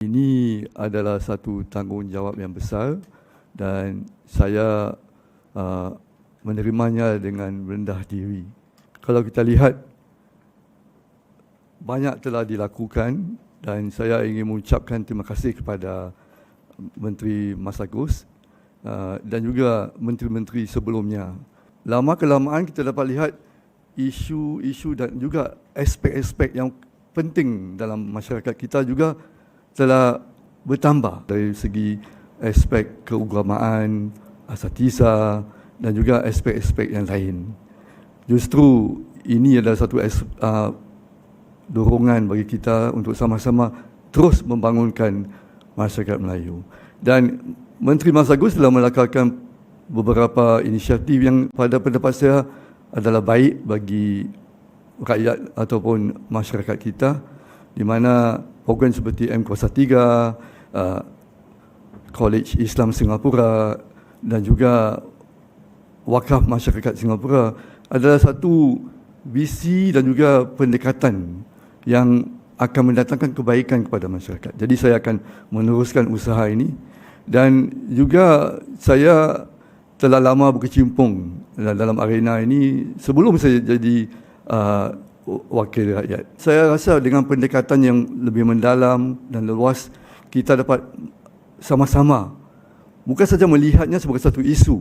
Ini adalah satu tanggungjawab yang besar dan saya uh, menerimanya dengan rendah diri. Kalau kita lihat banyak telah dilakukan dan saya ingin mengucapkan terima kasih kepada Menteri Mas Agus uh, dan juga menteri-menteri sebelumnya. Lama kelamaan kita dapat lihat isu-isu dan juga aspek-aspek yang penting dalam masyarakat kita juga telah bertambah dari segi aspek keagamaan, asatisa dan juga aspek-aspek yang lain. Justru ini adalah satu uh, dorongan bagi kita untuk sama-sama terus membangunkan masyarakat Melayu. Dan Menteri Mas Agus telah melakukan beberapa inisiatif yang pada pendapat saya adalah baik bagi rakyat ataupun masyarakat kita di mana program seperti M Kuasa 3, uh, College Islam Singapura dan juga Wakaf Masyarakat Singapura adalah satu visi dan juga pendekatan yang akan mendatangkan kebaikan kepada masyarakat. Jadi saya akan meneruskan usaha ini dan juga saya telah lama berkecimpung dalam arena ini sebelum saya jadi uh, wakil rakyat. Saya rasa dengan pendekatan yang lebih mendalam dan luas, kita dapat sama-sama bukan saja melihatnya sebagai satu isu,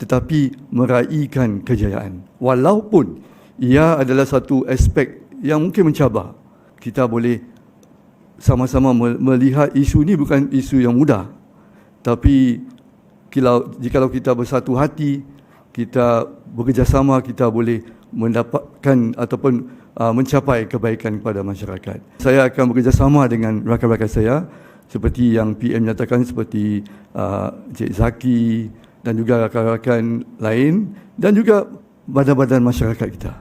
tetapi meraihkan kejayaan. Walaupun ia adalah satu aspek yang mungkin mencabar, kita boleh sama-sama melihat isu ini bukan isu yang mudah. Tapi jika kita bersatu hati, kita bekerjasama, kita boleh mendapatkan ataupun uh, mencapai kebaikan kepada masyarakat. Saya akan bekerjasama dengan rakan-rakan saya seperti yang PM nyatakan seperti uh, Cik Zaki dan juga rakan-rakan lain dan juga badan-badan masyarakat kita.